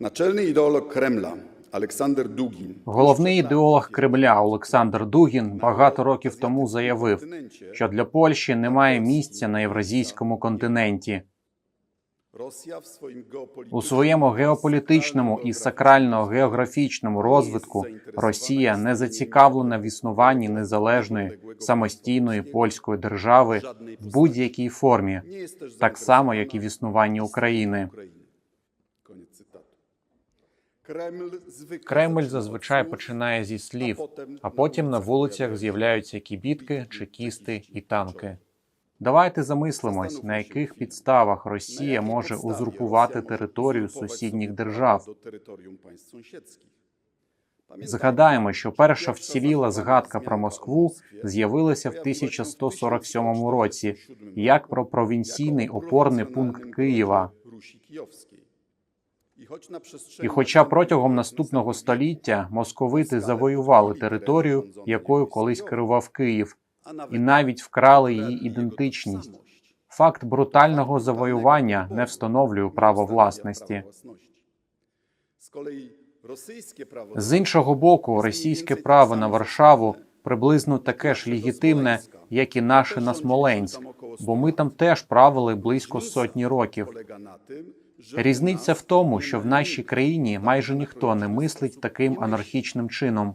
Naczelny ideolog Kremla Aleksander Dugin Головний ідеолог Кремля Олександр Дугін багато років тому заявив, що для Польщі немає місця на євразійському континенті. У своєму геополітичному і сакрально-географічному розвитку Росія не зацікавлена в існуванні незалежної самостійної польської держави в будь-якій формі, так само як і в існуванні України. Кремль зазвичай починає зі слів, а потім на вулицях з'являються кібітки, чекісти і танки. Давайте замислимось, на яких підставах Росія може узурпувати територію сусідніх держав. Згадаємо, що перша вціліла згадка про Москву з'явилася в з'явилася в 1147 році, як про провінційний опорний пункт Києва. І хоча протягом наступного століття московити завоювали територію, якою колись керував Київ, і навіть вкрали її ідентичність. Факт брутального завоювання не встановлює право власності. З іншого боку, російське право на Варшаву приблизно таке ж легітимне, як і наше на Смоленськ, бо ми там теж правили близько сотні років. Різниця в тому, що в нашій країні майже ніхто не мислить таким анархічним чином.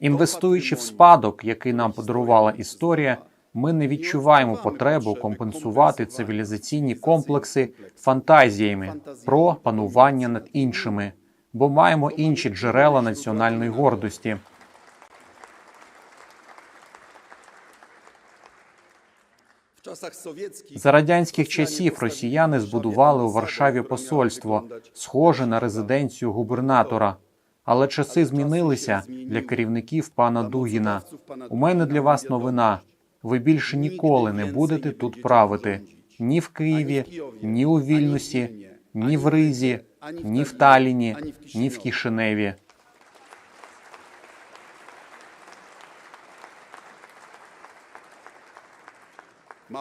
Інвестуючи в спадок, який нам подарувала історія, ми не відчуваємо потребу компенсувати цивілізаційні комплекси фантазіями про панування над іншими, бо маємо інші джерела національної гордості. За радянських часів росіяни збудували у Варшаві посольство, схоже на резиденцію губернатора. Але часи змінилися для керівників пана Дугіна. У мене для вас новина. Ви більше ніколи не будете тут правити ні в Києві, ні у Вільнюсі, ні в Ризі, ні в Таліні, ні в Кишиневі.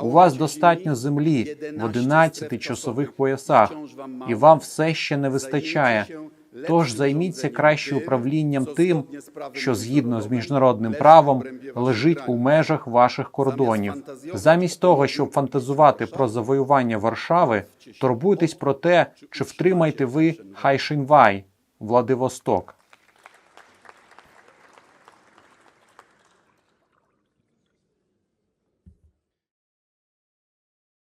У вас достатньо землі в 11 часових поясах, і вам все ще не вистачає. Тож займіться краще управлінням тим, що згідно з міжнародним правом лежить у межах ваших кордонів. Замість того, щоб фантазувати про завоювання Варшави, турбуйтесь про те, чи втримаєте ви Хайшинвай, Владивосток.